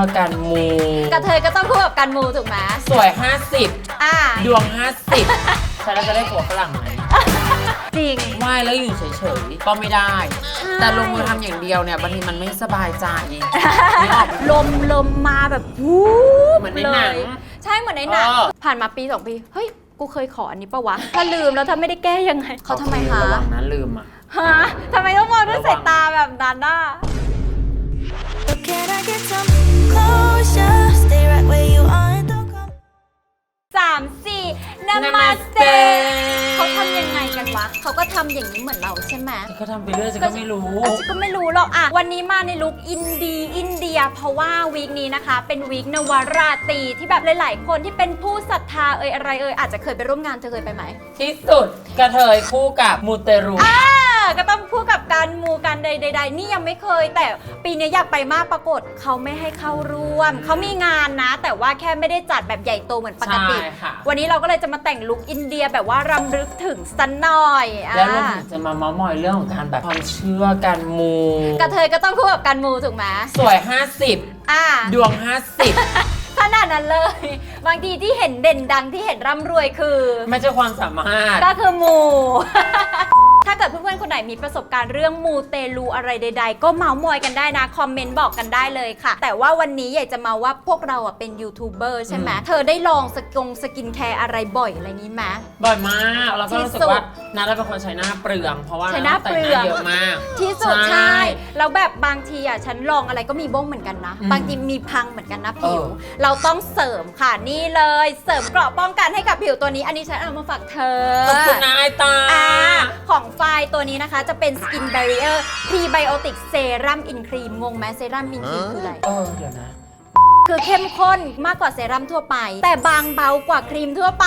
ชื่อกันมูกระเทยก็ต้องคู่กับการมูถูกไหมสวย 50 อ่า ดวง 50ใช่แล้วจะได้ผัวฝรั่งไหมจริง ไหว้แล้วอยู่เฉยๆ ก็ไม่ได้ แต่ลงมือทำอย่างเดียวเนี่ยบางทีมันไม่สบายใจนึกออกไหม ลมลมมาแบบวูบเหมือนในเลหนังยใช่เหมือนในหนังเออ ผ่านมาปีสองปี เฮ้ย กูเคยขออันนี้ปะวะ ถ้าลืมแล้วถ้าไม่ได้แก้ยังไง เขาทำไมคะระวังนะลืมอะ ฮะทำไมต้องมองด้วยสายตาแบบนั้นน่ะ สามสี่นามาสเต Namaste เขาทำยังไงกันวะ เขาก็ทำอย่างนี้เหมือนเราใช่ไหมก็ทำไปเรื่อยฉันก็ไม่รู้อะฉันก็ไม่รู้หรอกอะวันนี้มาในลุคอินดีอินเดีย เพราะว่าวีคนี้นะคะ เป็นวีคนวราตรีที่แบบหลาย ๆ คนที่เป็นผู้ศรัทธาเอ่ยอะไรเอ่ยอาจจะเคยไปร่วมงานเธอเคยไปไหมที่สุดกระเทยคู่กับมูเตรูอ่าก็ต้อง ใดๆนี่ยังไม่เคย แต่ปีนี้อยากไปมากปรากฏเขาไม่ให้เข้าร่วม เขามีงานนะ แต่ว่าแค่ไม่ได้จัดแบบใหญ่โตเหมือนปกติ ใช่ค่ะ วันนี้เราก็เลยจะมาแต่งลุคอินเดียแบบว่ารำลึกถึงสันหน่อยอะแล้วเราถึงจะมาเมาส์มอยเรื่องของการแบบความเชื่อกันมูกระเทยก็ต้องคู่กับการมูถูกไหมสวย 50 อ่า ดวง 50 ขนาดนั้นเลย บางทีที่เห็นเด่นดังที่เห็นร่ำรวยคือ ไม่ใช่ความสามารถ ก็คือมู ถ้าเกิดเพื่อนๆคนไหนมีประสบการณ์เรื่องมูเตลูอะไรใด ๆ ก็เมาส์มอยกันได้นะ คอมเมนต์บอกกันได้เลยค่ะ แต่ว่าวันนี้อยากจะมาว่าพวกเราอะเป็นยูทูบเบอร์ใช่ไหม อืม เธอได้ลองสกงสกินแคร์อะไรบ่อยอะไรนี้ไหม บ่อยมาก แล้วก็รู้สึกที่สุดว่านาได้เป็นคนใช้หน้าเปลือง เพราะว่าใช้หน้าแต่งเปลืหอง น้าเยอะมาก ที่สุดใช่ ใช่แล้วแบบบางทีอะฉันลองอะไรก็มีบ้งเหมือนกันนะ อืมบางทีมีพังเหมือนกันนะผิว เออ เราต้องเสริมค่ะนี่เลย เสริมเกราะป้องกันให้กับผิวตัวนี้ อันนี้ฉันเอามาฝากเธอ ขอบคุณนะไอตา อ่าของไฟล์ตัวนี้นะคะจะเป็น Skin Barrier Prebiotic Serum in Cream งงไหมเซรั่ม in cream คืออะไร เออเดี๋ยวนะ คือเข้มข้นมากกว่าเซรั่มทั่วไป แต่บางเบากว่าครีมทั่วไป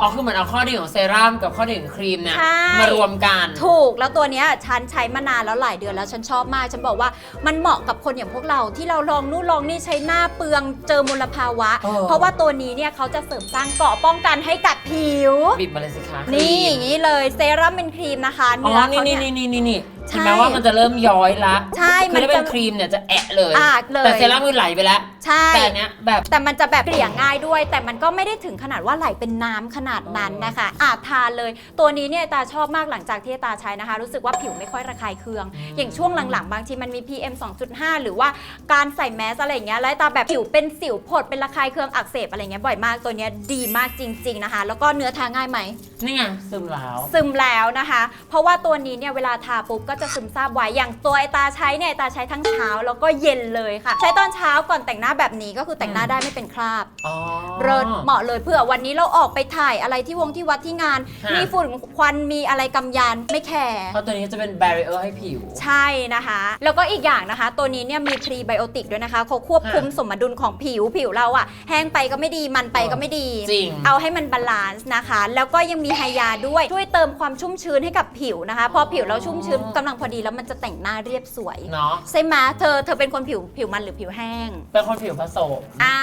อ๋อคือเหมือนเอาข้อดีของเซรั่มกับข้อดีของครีมเนี่ยใช่ มารวมกัน ถูกแล้วตัวเนี้ยฉันใช้มานานแล้วหลายเดือนแล้วฉันชอบมาก ฉันบอกว่ามันเหมาะกับคนอย่างพวกเราที่เราลองนู่นลองนี่ใช้หน้าเปลืองเจอมลภาวะ เออ เพราะว่าตัวนี้เนี่ยเขาจะเสริมสร้างเกราะป้องกันให้กับผิว บิดมาเลยสิคะนี่ครีอมย่างนี้เลยเซรั่มเป็นครีมนะคะอ๋เนื้ออนี่เขานี่เนี่ยนี่นี่นี่ใช่ เห็นไหมว่ามันจะเริ่มย้อยละใช่คืมัอนถ้าเป็จะ นครีมเนี่ยจะแอะเลย อ่าเลย แต่เซรั่มคือไหลไปแล้วใช่ แต่อันเนี้ยแบบ แต่มันจะแบบเกลี่ยง่ายด้วย แต่มันก็ไม่ได้ถึงขนาดว่าไหลเป็นน้ำขนาดนั้นนะคะ อาทานเลย ตัวนี้เนี่ยตาชอบมากหลังจากที่ตาใช้นะคะ รู้สึกว่าผิวไม่ค่อยระคายเคืองอืมอย่างช่วงหลังๆ บางทีมันมี PM 2.5 หรือว่าการใส่แมสอะไรอย่างเงี้ยแล้วตาแบบผิวเป็นสิวผดเป็นระคายเคืองอักเสบอะไรเงี้ยบ่อยมากตัวเนี้ยดีมากจริง ๆนะคะ แล้วก็เนื้อทาง่ายไหม นี่ไงซึมแล้ว ซึมแล้วนะคะ เพราะว่าตัวนี้เนี่ยเวลาทาปุ๊บก็จะซึมซาบไว้ อย่างตัวไอตาใช้เนี่ยไอ้ตาใช้ทั้งเช้าแล้วก็เย็นเลยค่ะ ใช้ตอนเช้าก่อนแต่งหน้าแบบนี้ก็คือแต่งหน้าได้ไม่เป็นคราบ อ๋อ เริศเหมาะเลยเพื่อวันนี้เราออกไปถ่ายอะไรที่วงที่วัดที่งานค่ะมีฝุ่นควันมีอะไรกำยานไม่แคร์เพราะตัวนี้จะเป็นแบร r เออร์ให้ผิว ใช่นะคะ แล้วก็อีกอย่างนะคะ ตัวนี้เนี่ยมีพรีไบโอติกด้วยนะคะเขาควบคุมค่ะสมดุลของผิวผิวเราอะแห้งไปก็ไม่ดีมันไปก็ไม่ดี จริง เอาให้มันบาลานซ์นะคะ แล้วก็ยังมีไฮยาด้วย ช่วยเติมความชุ่มชื้นให้กับผิวนะคะ พอผิวเราชุ่มชื้นกำลังพอดีแล้วมันจะแต่งหน้าเรียบสวย เนาะ ใช่ไหมเธอเธอเป็นคนผิวผิวมันหรือผิวแห้ง เป็นคนผิวผสมอ่า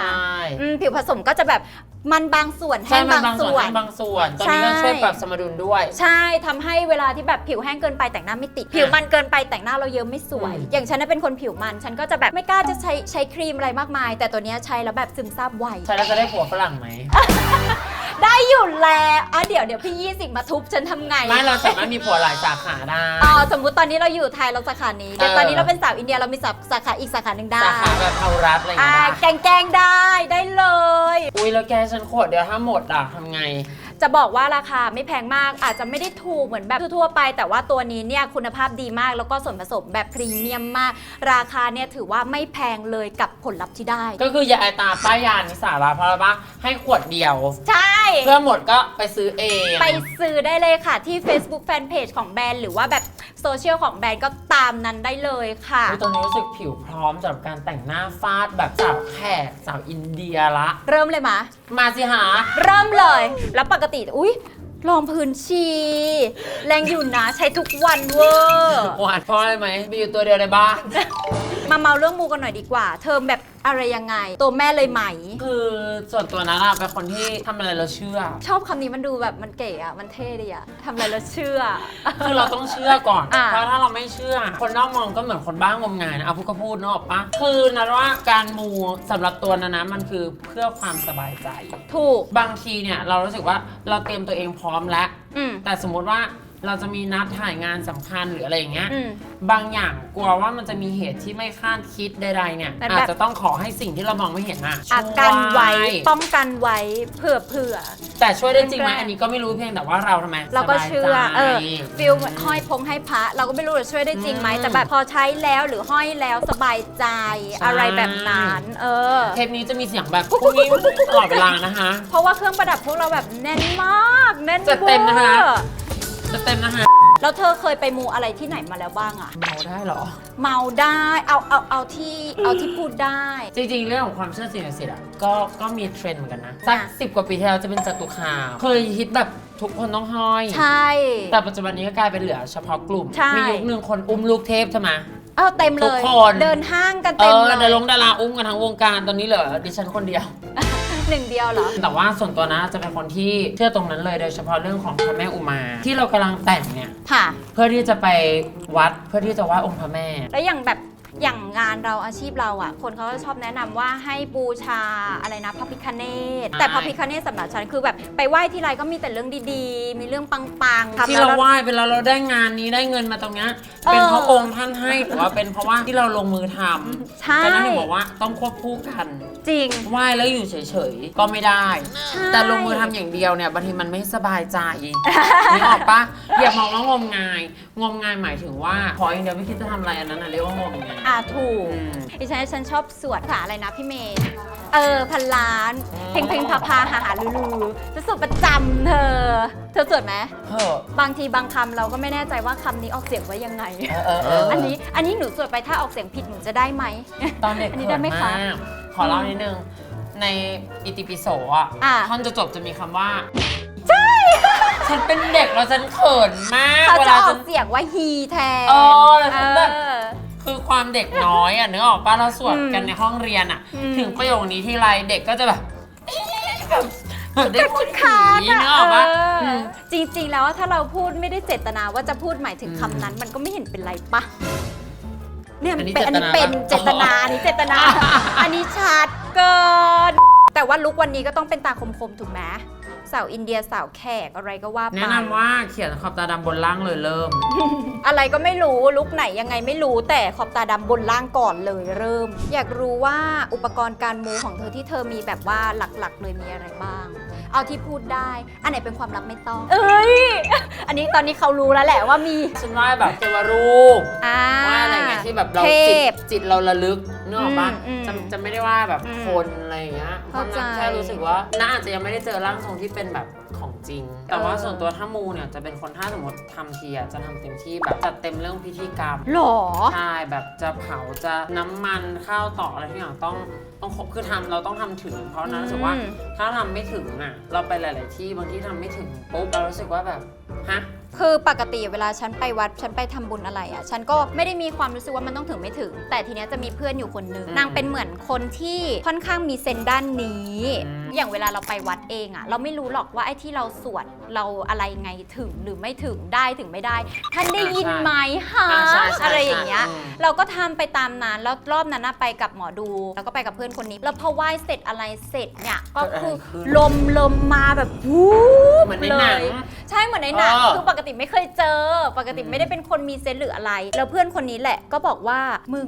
ใช่อืมผิวผสมก็จะแบบมันบางส่วนใช่แห้งมันบางบางส่ส่ววนนให้บางส่วนตอนนี้ก็ใช่ ช่วยปรับสมดุลด้วย ใช่ทำให้เวลาที่แบบผิวแห้งเกินไปแต่งหน้าไม่ติด ผิวมันเกินไปแต่งหน้าเราเยอะไม่สวย อืม อย่างฉันน่ะเป็นคนผิวมัน ฉันก็จะแบบไม่กล้าจะใช้ใช้ครีมอะไรมากมาย แต่ตัวเนี้ยใช้แล้วแบบซึมซาบไว ใช่แล้วจะได้ผัวฝรั่งไหม ได้อยู่แล้วอะเดี๋ยวเดี๋ยวพี่ยี่สิงมาทุบฉันทำไงไม่เราสามารถมีผัวหลายสาขาได้ อ๋อสมมุติตอนนี้เราอยู่ไทยเราสาขานี้เดี๋ยวเออ ตอนนี้เราเป็นสาวอินเดียเรามีสาสาขาอีกสาขาหนึ่งได้สาขาแบบเอารัดอะไรอย่างอ่าเงี้ยแกงแกงๆได้ได้เลย อุ้ยแล้วแกฉันขวดเดียวถ้าหมดอะทำไง จะบอกว่าราคาไม่แพงมาก อาจจะไม่ได้ถูกเหมือนแบบทั่วๆไป แต่ว่าตัวนี้เนี่ยคุณภาพดีมาก แล้วก็ส่วนผสมแบบพรีเมียมมาก ราคาเนี่ยถือว่าไม่แพงเลยกับผลลัพธ์ที่ได้ ก็คืออย่าไอตาป้ายยานิสาระเพราะอะไรปะให้ขวดเดียว ใช่ เพื่อหมดก็ไปซื้อเอง ไปซื้อได้เลยค่ะที่ Facebook Fanpage ของแบรนด์หรือว่าแบบโซเชียลของแบรนด์ก็ตามนั้นได้เลยค่ะอุ๊ยตอนนี้รู้สึกผิวพร้อมสำหรับการแต่งหน้าฟาดแบบสาวแขกสาวอินเดียละ เริ่มเลยมะ มาสิหา เริ่มเลย แล้วปกติ อุ้ยรองพื้นชี แรงอยู่นะใช้ทุกวันเวอร์ หวานเพราะอะไรไหมมีอยู่ตัวเดียวในบ้าน มาเมาเรื่องมูกันหน่อยดีกว่า เธอแบบอะไรยังไง ตัวแม่เลยไหม คือส่วนตัวนั้นอะเป็นคนที่ทำอะไรเราเชื่อ ชอบคำนี้มันดูแบบมันเก๋อะมันเท่ดีอะทำอะไรแล้วเชื่อ คือเราต้องเชื่อก่อน อะ เพราะถ้าเราไม่เชื่อ คนนอกมองก็เหมือนคนบ้างมงายนะเอาพูดก็พูดเนกอะปะคือนันว่าการมูสำหรับตัวนันนะมันคือเพื่อความสบายใจ ถูก บางทีเนี่ยเรารู้สึกว่าเราเตรียมตัวเองพร้อมแล้ว อืม แต่สมมุติว่า เราจะมีนัดถ่ายงานสำคัญหรืออะไรอย่างเงี้ย อืม บางอย่างกลัวว่ามันจะมีเหตุที่ไม่คาดคิดใดๆเนี่ยแต่แบบ อาจจะต้องขอให้สิ่งที่เรามองไม่เห็นอะอาช่วยกันไว้ป้องกันไว้เผื่อเผื่อ แต่ช่วยได้จริงไหมแรกๆอันนี้ก็ไม่รู้เพียงแต่ว่าเราทำไมเราก็เชื่อสบายใจเออฟิลเหมือนห้อยพงให้พระ เราก็ไม่รู้ว่าช่วยได้จริงไหมอืมแต่แบบพอใช้แล้วหรือห้อยแล้วสบายใจใช่อะไรแบบนั้น เออ เทปนี้จะมีเสียงแบบพวกนี้ตลอดเวลานะคะ เพราะว่าเครื่องประดับพวกเราแบบแน่นมาก แน่นจะเต็มนะคะ วอร์ จะเต็มนะคะแล้วเธอเคยไปมูอะไรที่ไหนมาแล้วบ้างอะเมาได้เหรอ เมาได้เอาเอาเอาที่เอาที่พูดได้ จริงๆ เรื่องของความเชื่อสิ่งศักดิ์สิทธิ์อะก็ก็มีเทรนด์เหมือนกันนะสักอะ สิบกว่าปีที่แล้วจะเป็นจตุคามเคยฮิตแบบทุกคนต้องห้อย ใช่ แต่ปัจจุบันนี้ก็กลายเป็นเหลือเฉพาะกลุ่ม ใช่ มียุคหนึ่งคนอุ้มลูกเทพใช่ไหม เอาเต็มเลย ทุกคน เดินห้างกันเอเต็มอเลยเดารงดาราอุ้มกันทั้งวงการตอนนี้เหลือดิฉันคนเดียว หนึ่งเดียวเหรอ แต่ว่าส่วนตัวนะจะเป็นคนที่เชื่อตรงนั้นเลยโดยเฉพาะเรื่องของพระแม่อุมา ที่เรากำลังแต่งเนี่ย ค่ะ เพื่อที่จะไปวัดเพื่อที่จะไหว้องค์พระแม่ แล้วอย่างแบบ อย่างงานเราอาชีพเราอะ่ะ คนเขาจะชอบแนะนำว่าให้บูชาอะไรนะพระพิคเนตใช่แต่พระพิคเนตสำหรับฉันคือแบบไปไหว้ทีไรก็มีแต่เรื่องดีๆ มีเรื่องปังๆทำที่แล้วเราไหว้เวลาเราได้งานนี้ได้เงินมาตรงเนี้ยเออ เป็นเพราะองค์ท่านให้หรือว่าเป็นเพราะว่าที่เราลงมือทำใช่แต่นั้นถึงบอกว่าต้องควบคู่กันจริง ไหว้แล้วอยู่เฉยๆ ก็ไม่ได้ใช่แต่ลงมือทำอย่างเดียวเนี่ยบางทีมันไม่สบายใจนึกออกปะอย่ามองว่างมงาย งมงายหมายถึงว่าขออย่างเดียวไม่คิดจะทำอะไรอันนั้นน่ะเรียกว่างมงายอ่าถูกอืม ดิฉันฉันชอบสวดภาษาอะไรนะพี่เมย์เออพันล้าน เพลงเพลงพาพาหาหาลือลือจะสวดประจำเธอ เธอสวดไหมเฮ้อบางทีบางคำเราก็ไม่แน่ใจว่าคำนี้ออกเสียงว่ายังไงเออเออเอออันนี้อันนี้หนูสวดไปถ้าออกเสียงผิดหนูจะได้ไหม ตอนเด็กอันนี้เขิได้นไหมคะมากขอเล่านิดนึง ในอิติปิโสอะอะ ท่อนจะจบจะมีคำว่า ใช่ ฉันเป็นเด็กแล้วฉันเขินมากเขาเวจะลาออฉักนเสียงว่าฮีแทนเออแล้วฉันแบบ เออ คือความเด็กน้อยอะนึกออกปะเราสวดอืมกันในห้องเรียนอะอืมถึงประโยคนี้ที่ไรเด็กก็จะแบบแบบแบบได้พูดผีค้างนึกออกปะเอออมจริง ๆ แล้วถ้าเราพูดไม่ได้เจตนาว่าจะพูดหมายถึงคำนั้น มันก็ไม่เห็นเป็นไรปะเนี่ยมันเป็นอัอันนนี้นี้เป็นเจเจตตนานาปะอันนี้เจตนา อันนี้ชัดเกิน แต่ว่าลุกวันนี้ก็ต้องเป็นตาคมๆถูกไหม สาวอินเดียสาวแขกอะไรก็ว่าไป แนะนำว่าเขียนขอบตาดำบนล่างเลยเริ่ม อะไรก็ไม่รู้ลุกไหนยังไงไม่รู้แต่ขอบตาดำบนล่างก่อนเลยเริ่ม อยากรู้ว่าอุปกรณ์การมูของเธอที่เธอมีแบบว่าหลักๆ เลยมีอะไรบ้าง เอาที่พูดได้ อันไหนเป็นความลับไม่ต้อง เอ้ย อันนี้ตอนนี้เขารู้แล้วแหละว่ามีฉันว่าแบบเทวรูปอ่า ว่าอะไรเงี้ยที่แบบเราเทจิตพจิตเราระลึกนึกออกปะอืมอืมจะจะไม่ได้ว่าแบบอืมคนอะไรอย่างเงี้ยเพเข้าราะใจ นั้นแค่รู้สึกว่าน่าอาจจะยังไม่ได้เจอร่างทรงที่เป็นแบบของจริง แต่ว่าเออส่วนตัวถ้ามูเนี่ยจะเป็นคนถ้าสมมติทำทีอะจะทำเต็มที่แบบจัดเต็มเรื่องพิธีกรรม หรอ ใช่แบบจะเผาจะน้ำมันข้าวต่อกอะไรทุกอย่างต้องต้องครบคือทำเราต้องทำถึง เพราะนั้นรู้สึกว่าอืม ถ้าทำไม่ถึงอะเราไปหลาย ๆ ที่บางที่ทำไม่ถึงปุ๊บเรารู้สึกว่าแบบฮะ คือปกติเวลาฉันไปวัดฉันไปทำบุญอะไรอะ่ะ ฉันก็ไม่ได้มีความรู้สึกว่ามันต้องถึงไม่ถึง แต่ทีเนี้ยจะมีเพื่อนอยู่คนนึงอืม นางเป็นเหมือนคนที่ค่อนข้างมีเซนส์ด้านนี้ อืม อย่างเวลาเราไปวัดเองอะ่ะเราไม่รู้หรอกว่าไอ้ที่เราสวดเราอะไรไงถึงหรือไม่ถึงได้ถึงไม่ได้ ท่านได้ยินไหมฮะอ่าใช่ใช่อะไรอย่างเงี้ย ใช่อืมเราก็ทำไปตามนั้นแล้วรอบนั้นนะไปกับหมอดู แล้วก็ไปกับเพื่อนคนนี้ แล้วพอไหว้เสร็จอะไรเสร็จเนี่ย ก็คือลมลมมาแบบวูบเหมือนในเลหนังย ใช่เหมือนในหนังเออ คือปกติไม่เคยเจอ ปกติไม่ได้เป็นคนมีเซนส์หรืออะไร แล้วเพื่อนคนนี้แหละก็บอกว่ามึง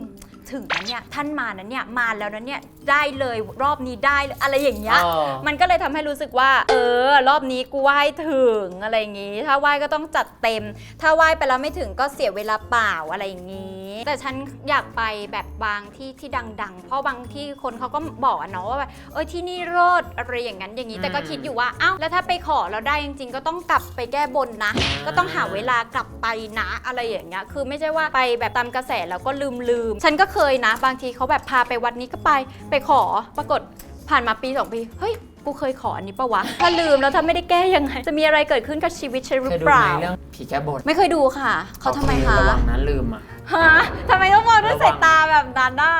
ถึงนั้นเนี่ยท่านมานั้นเนี่ยมาแล้วนั้นเนี่ยได้เลยรอบนี้ได้เลยอะไรอย่างเงี้ยเออมันก็เลยทำให้รู้สึกว่า เออ รอบนี้กูไหว้ถึงอะไรอย่างงี้ ถ้าไหว้ก็ต้องจัดเต็ม ถ้าไหว้ไปแล้วไม่ถึงก็เสียเวลาเปล่าอะไรอย่างงี้ แต่ฉันอยากไปแบบบางที่ที่ดัง ๆ เพราะบางที่คนเขาก็บอกอะเนาะว่าแบบเออที่นี่รอดอะไรอย่างนั้นอย่างนี้ แต่ก็อืมคิดอยู่ว่าอ้าวแล้วถ้าไปขอแล้วได้จริง ๆ ก็ต้องกลับไปแก้บนนะ ก็ต้องหาเวลากลับไปนะอะไรอย่างเงี้ย คือไม่ใช่ว่าไปแบบตามกระแสแล้วก็ลืมลืม ฉันก็เคยนะ บางทีเขาแบบพาไปวัดนี้ก็ไปไปขอปรากฏผ่านมาปีสองปี เฮ้ย กูเคยขออันนี้ปะวะ ถ้าลืมแล้วถ้าไม่ได้แก้ยังไง จะมีอะไรเกิดขึ้นกับชีวิตฉันหรืเคอยดูเปไหมล่าเรื่องผีแก้บนไม่เคยดูค่ะเขาทำไมคะระวังนะลืมอะ ฮะทำไมต้องมองด้วยสายตาแบบนั้นน่ะ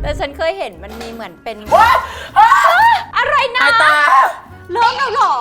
แต่แต่ฉันเคยเห็นมันมีเหมือนเป็นอะไรนะไอตาเริ่มแล้วเหรอ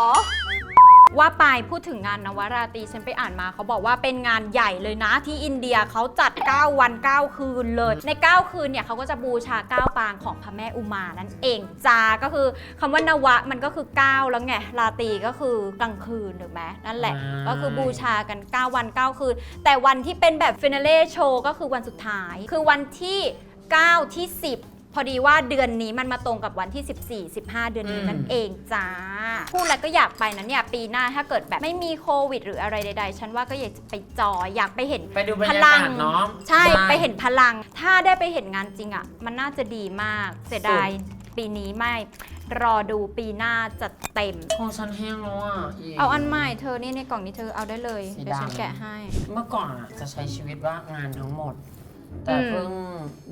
ว่าไปพูดถึงงานนวราตรีฉันไปอ่านมาเขาบอกว่าเป็นงานใหญ่เลยนะที่อินเดียเขาจัด 9 วัน 9 คืนเลย ใน 9 คืนเนี่ยเขาก็จะบูชา 9 ปางของพระแม่อุมานั่นเองจ้าก็คือคำว่านวะมันก็คือ 9 แล้วไงราตรีก็คือกลางคืนถูกไหมนั่นแหละใช่ก็คือบูชากัน 9 วัน 9 คืน แต่วันที่เป็นแบบฟินาเล่โชว์ก็คือวันสุดท้าย คือวันที่ 9 ที่ 10พ อดีว่าเดือนนี้มันมาตรงกับวันที่ 14 15 เดือนนี้อืมนั่นเองจ้าพูดแล้วก็อยากไปนะเนี่ยปีหน้าถ้าเกิดแบบไม่มีโควิด หรืออะไรใด ๆ ฉันว่าก็อยากจะไปจอยอยากไปเห็นไปดูบรรพยาลักาศเนาะใช่ไปเห็นพลัง ถ้าได้ไปเห็นงานจริงอะ่ะ มันน่าจะดีมากเสียดายปีนี้ไม่รอดูปีหน้าจะเต็มของฉันแห้งแล้วอะกเอาอันใหม่เธอนี่ในกล่องนี้เธอเอาได้เลยสีเดี๋ยวฉันดำแกะให้ เมื่อก่อนอะจะใช้ชีวิตว่างานทั้งหมด แต่อืมเพิ่ง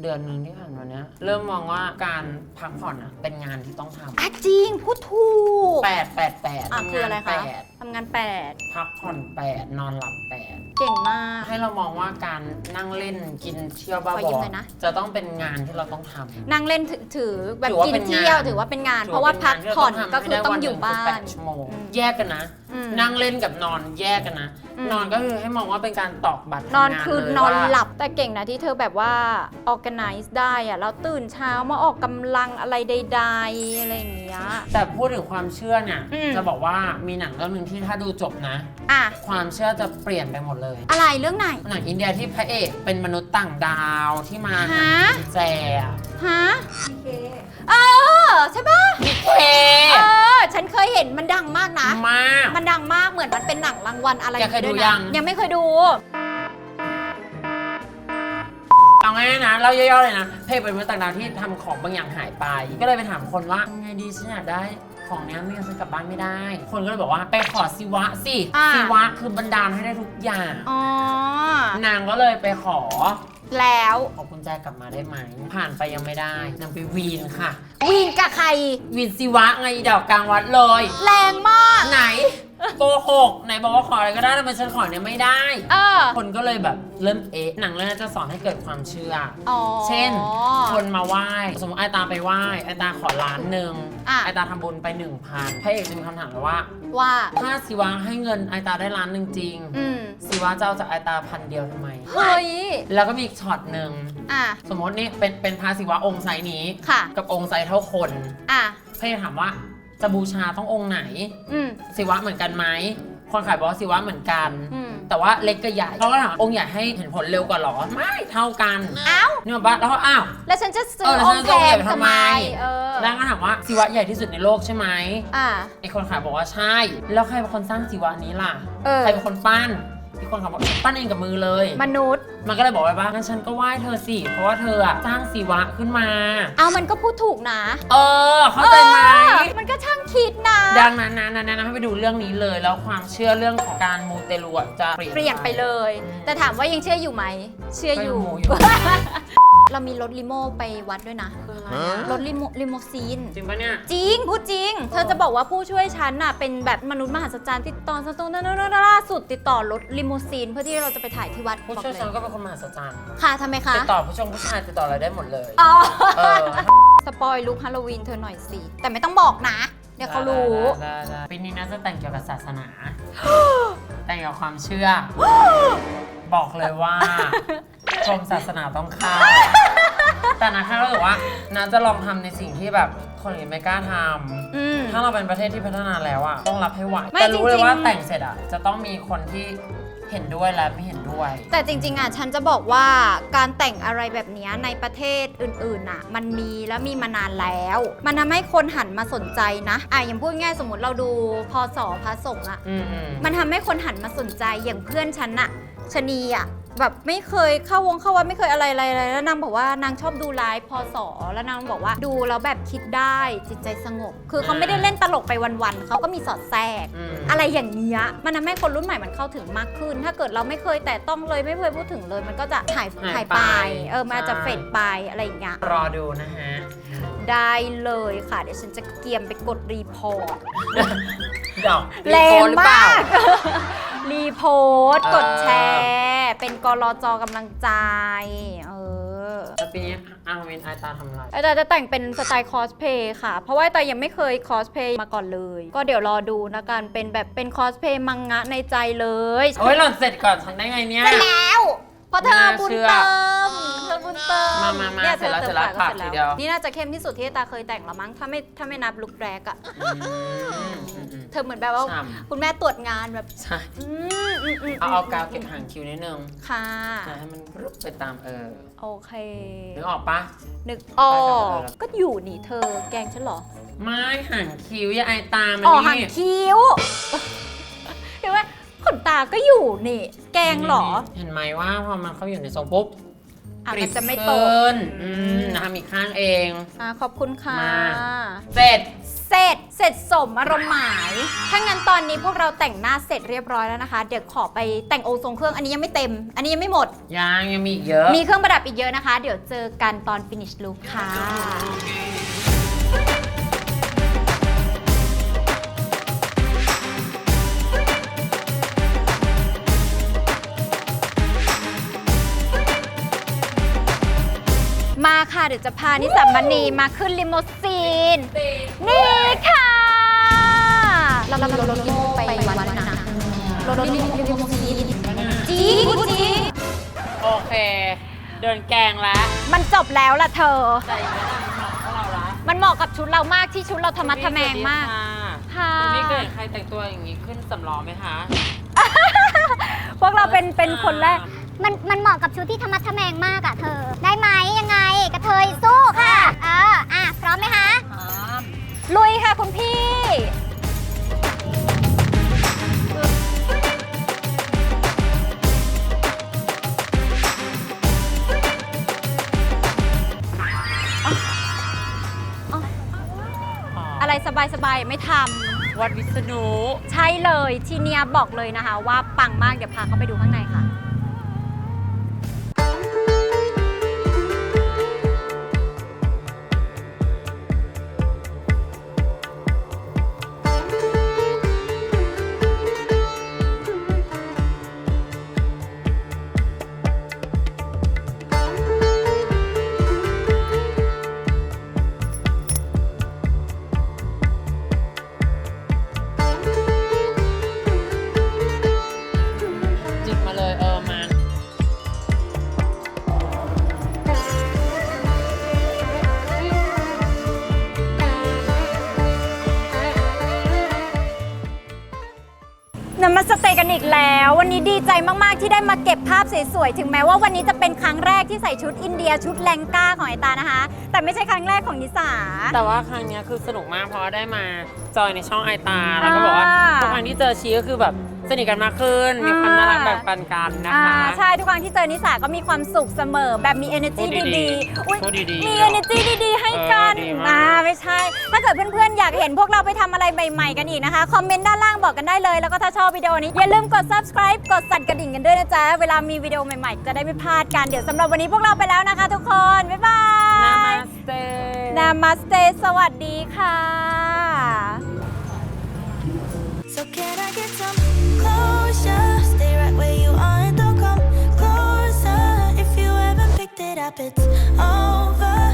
เดือนหนึ่งที่ผ่านมาเนี้ยเริ่มมองว่าการพักผ่อนอะเป็นงานที่ต้องทอะจริงพูดถูกำแปดแปดแปดอะคืออะไรแปคะดทำงานแปดพักผ่อนแปดนอนหลับแปดเก่งมาก ให้เรามองว่าการนั่งเล่นกินเที่ยวบ้าขอบอยิ้มหน่อยนะจะต้องเป็นงานที่เราต้องทำนั่งเล่นถือถือแบบถือว่ากินเป็นเที่ยวงานถือว่าเป็นงานถืเพราะว่าพักผ่อนเป็ก็งคือต้องอยู่ให้ได้วันหบ้านึ่นแปดชั่วโมงอืมแยกกันนะ อืม นั่งเล่นกับนอนแยกกันนะ อืม นอนก็คือให้มองว่าเป็นการตอกบัตรนอนทำงาคืนเลยนอนว่าหลับแต่เก่งนะที่เธอแบบว่า organize ได้อะแล้วตื่นเช้ามาออกกำลังอะไรใดๆอะไรอย่างเงี้ย แต่พูดถึงความเชื่อเนี่ย อืม จะบอกว่ามีหนังเรื่องหนึ่งที่ถ้าดูจบนะ อะ ความเชื่อจะเปลี่ยนไปหมดเลย อะไรเรื่องไหน หนังอินเดียที่พระเอกเป็นมนุษย์ต่างดาวที่มาฮะแจอะฮะ เออ ใช่ปะเคเออ ฉันเคยเห็นมันดังมากนะ มาก มันดังมากเหมือนมันเป็นหนังรางวัลอะไรแกเคยดูวนะยัง ยังไม่เคยดู เอาง่ายๆนะเราย่อๆเลยนะ เพจเป็นมนุษย์ต่างดาวที่ทำของบางอย่างหายไป ก็เลยไปถามคนว่าทำไงดีฉันอยากได้ ของเนี้ยไม่งั้นฉันกลับบ้านไม่ได้ คนก็เลยบอกว่าไปขอศิวะสิอ่า ศิวะคือบันดาลให้ได้ทุกอย่าง อ๋อ นางก็เลยไปขอ แล้วขอกุญแจกลับมาได้ไหม ผ่านไปยังไม่ได้นางไปวีนค่ะ วีนกับใคร วีนศิวะไงอีดอกกลางวัดเลย แรงมาก ไหน โกหกไหนบอกว่าขออะไรก็ได้ทำไมฉันขอเนี่ยไม่ได้ เออ คนก็เลยแบบเริ่มเอ๊ะหนังเรื่องนี้จะสอนให้เกิดความเชื่ออ๋อเช่น คนมาไหว้ สมมติไอตาไปไหว้ไอตาขอล้านหนึ่งอะ ไอตาทำบุญไปหนึ่งพันพระเอกจะมีคำถามเลยว่า ว่า ถ้าศิวะให้เงินไอตาได้ล้านหนึ่งจริงอืมศิวะจะเอาจากไอตาพันเดียวทำไม เฮ้ย แล้วก็มีอีกช็อตหนึ่งอะ สมมตินี่เป็นเป็นพระศิวะองค์ไซส์นี้ ค่ะ กับองค์ไซส์เท่าคน อะ พระเอกถามว่า จะบูชาต้ององค์ไหน อืมศิวะเหมือนกันไหมคนขายบอกว่าศิวะเหมือนกัน อืม แต่ว่าเล็กกับใหญ่เขาก็ถามองค์ใหญ่ให้เห็นผลเร็วกว่าเหรอ ไม่เท่ากันเอ้าเนี่ยบอกว่าแล้วก็อ้าว แล้วฉันจะซื้เอออแล้วอฉังนค์จะแพเก็งบทำทำไมไม เออแล้วก็ถามว่าศิวะใหญ่ที่สุดในโลกใช่ไหมอะไอคนขายบอกว่าใช่ แล้วใครเป็นคนสร้างศิวะนี้ล่ะ เออใครเป็นคนปั้น อีกคนขายบอกปั้นเองกับมือเลย มนุษย์ มันก็เลยบอกไว้ว่างั้นฉันก็ไหว้เธอสิ เพราะว่าเธออะสร้างศิวะขึ้นมา เอามันก็พูดถูกนะเออ เข้าใจไหม เออมันก็ช่างคิดนะ ดังนั้นนะนะแนะนำให้ไปดูเรื่องนี้เลย แล้วความเชื่อเรื่องของการมูเตลูอะจะเปลี่ยน เปลี่ยนไปเลยอืมแต่ถามว่ายังเชื่ออยู่ไหม เชื่ออยู่ ก็ยังมูอยู่ เรามีรถลิโม่ไปวัดด้วยนะ คืออะไรอะรถลิโมลิโมซีน จริงปะเนี่ย จริง พูดจริง เธอจะบอกว่าผู้ช่วยฉันน่ะเป็นแบบมนุษย์มหัศจรรย์ติดต่อสตูนล่าสุดติดต่อรถลิโมซีนเพื่อที่เราจะไปถ่ายที่วัดผู้บอกช่วยเลฉันยก็เป็นคนมหัศจรรย์ค่ะทำไมคะติดต่อผู้ชมผู้ชายติดต่ออะไรได้หมดเลย อ๋อเออสปอยลุคฮาโลวีนเธอหน่อยสิแต่ไม่ต้องบอกนะ เดี๋ยวเขารู้ ได้ได้ได้ปีนี้น่าจะแต่งเกี่ยวกับศาสนา แต่งเกี่ยวกับความเชื่อ บอกเลยว่า ชมศาสนาต้องเข้า แต่นะแค่รู้สึกว่านาจะลองทำในสิ่งที่แบบคนอื่นไม่กล้าทอืมำถ้าเราเป็นประเทศที่พัฒนาแล้วอะต้องรับให้ไหวไม่แต่รู้เลยจริงๆ ว่าแต่งเสร็จอะจะต้องมีคนที่เห็นด้วยและไม่เห็นด้วย แต่จริง ๆ อะ ฉันจะบอกว่าการแต่งอะไรแบบเนี้ยในประเทศอื่นๆอะ มันมีแล้วมีมานานแล้ว มันทำให้คนหันมาสนใจนะอะอย่างพูดง่ายสมมติเราดูพศพระสงฆ์อะอืมอืม มันทำให้คนหันมาสนใจอย่างเพื่อนฉันอะชะนีอะ แบบไม่เคยเข้าวงเข้าวัดไม่เคยอะไรอะไรอะไรแล้วนางบอกว่านางชอบดูไลฟ์พอสอแล้วนางบอกว่าดูแล้วแบบคิดได้จิตใจสงบ คือเขาไม่ได้เล่นตลกไปวันๆเขาก็มีสอดแทรก อืม อะไรอย่างเงี้ยมันทำให้คนรุ่นใหม่มันเข้าถึงมากขึ้น ถ้าเกิดเราไม่เคยแต่ต้องเลยไม่เคยพูดถึงเลย มันก็จะหายหายหายไป ไป เออมันจะใช่เฟดไปอะไรอย่างเงี้ยรอดูนะฮะ ได้เลยค่ะ เดี๋ยวฉันจะเกียมไปกดรีพอร์ต ดอกแรงโพสต์หรือเปล่มาก รีโพสต์เออกดแชร์ เป็นกรจกำลังใจ เอออแต่ปีนี้อาร์วินไอตาทำอะไรไอตาจะแต่งเป็นสไตล์คอสเพย์ค่ะ เพราะว่าไอตายังไม่เคยคอสเพย์มาก่อนเลย ก็เดี๋ยวรอดูนะกันเป็นแบบเป็นคอสเพย์มังงะในใจเลย โอ้ยหล่อนเสร็จก่อนฉันได้ไงเนี่ย เสร็จแล้วเพ ราะเธอน่าบุญเชื่อเติมเธอบุญเติมมามามานี่ยเสร็จแล้วธอเสร็จแล้วติมปากก็ทีเดียว นี่น่าจะเข้มที่สุดที่ตาเคยแต่งละมั้งถ้าไม่ถ้าไม่นับลุกแรกอะอืมอืมอืมเธอเหมือนแบบว่าฉ่ำคุณแม่ตรวจงานแบบใช่อืมอืมอืมเอาเอากาวเก็บหางคิ้วนิดนึงค่ะจะให้มันรุบไปตามเออโอเค นึกออกปะ นึกออไปกค่ะก็อยู่นี่เธอแกล้งฉันเหรอ ไม่หางคิ้วอย่าไอตามันอ๋อนี่หางคิ้วเห็นไหม ขนตาก็อยู่นี่ แกล้งเหรอ เห็นไหมว่าพอมันเข้าอยู่ในทรงปุ๊บอะกริมับนจะไม่ตกขึ้นอือืมมนะคะมีข้างเอง อะขอบคุณค่ะ มา เสร็จ เสร็จ เสร็จสมอารมณ์หมาย ถ้างั้นตอนนี้พวกเราแต่งหน้าเสร็จเรียบร้อยแล้วนะคะ เดี๋ยวขอไปแต่งองค์ทรงเครื่อง อันนี้ยังไม่เต็ม อันนี้ยังไม่หมด ยังยังมีอีกเยอะ มีเครื่องประดับอีกเยอะนะคะ เดี๋ยวเจอกันตอน finish look ค่ะ เดี๋ยวจะพานิสามณีมาขึ้นลิมูซีน นี่ค่ะเราเราเราลิมูไปวันนะรถลิมูลิมูซีนจริงจริงโอเค เดินแกงแล้ว มันจบแล้วล่ะเธอ ใจมันเหมาะกับเราละมันเหมาะกับชุดเรามากที่ชุดเราธรรมะทะแมงมากค่ะมีเคยเห็นใครแต่งตัวอย่างนี้ขึ้นสำล้อไหมคะ พวกเราเป็นเป็นคนแรก มันมันเหมาะกับชุดที่ธรรมะทะแมงมากอะเธอ ได้ไหมยังไงกระเทยสู้ค่ะเอออะพร้อมไหมคะลุยค่ะคุณพี่ อะไรสบายๆไม่ทวัดวิษณุำใช่เลยทีเนี้ยบอกเลยนะคะ ว่าปังมาก เดี๋ยวพาเข้าไปดูข้างในค่ะ สเตย์กันอีกแล้ว วันนี้ดีใจมาก ๆ ที่ได้มาเก็บภาพสวย ๆ ถึงแม้ว่าวันนี้จะเป็นครั้งแรกที่ใส่ชุดอินเดียชุดแรงก้าของไอตานะคะ แต่ไม่ใช่ครั้งแรกของนิสา แต่ว่าครั้งเนี้ยคือสนุกมากเพราะว่าได้มาจอยในช่องไอตาแล้วก็บอกว่าอ่า ทุกครั้งที่เจอชีก็คือแบบ สนิทกันมากขึ้น มีความน่ารักแบบปันกันนะอ่าคะใช่ทุกครั้งที่เจอนิสาก็มีความสุขเสมอ แบบมี energy พูดดีดีๆๆอุ๊ยพูดดีๆมี energy ดีๆ ให้กันเออดีมาก อ่าไม่ใช่ ถ้าเกิดเพื่อนๆ อยากเห็นพวกเราไปทำอะไรใหม่ๆ กันอีกนะคะ คอมเมนต์ด้านล่างบอกกันได้เลย แล้วก็ถ้าชอบวิดีโอนี้ อย่าลืมกด subscribe กดสั่นกระดิ่งกันด้วยนะจ๊ะ เวลามีวิดีโอใหม่ๆ จะได้ไม่พลาดกัน เดี๋ยวสำหรับวันนี้พวกเราไปแล้วนะคะ ทุกคน บ๊ายบานายมาสเตนามาสเตสวัสดีค่ะ it's over.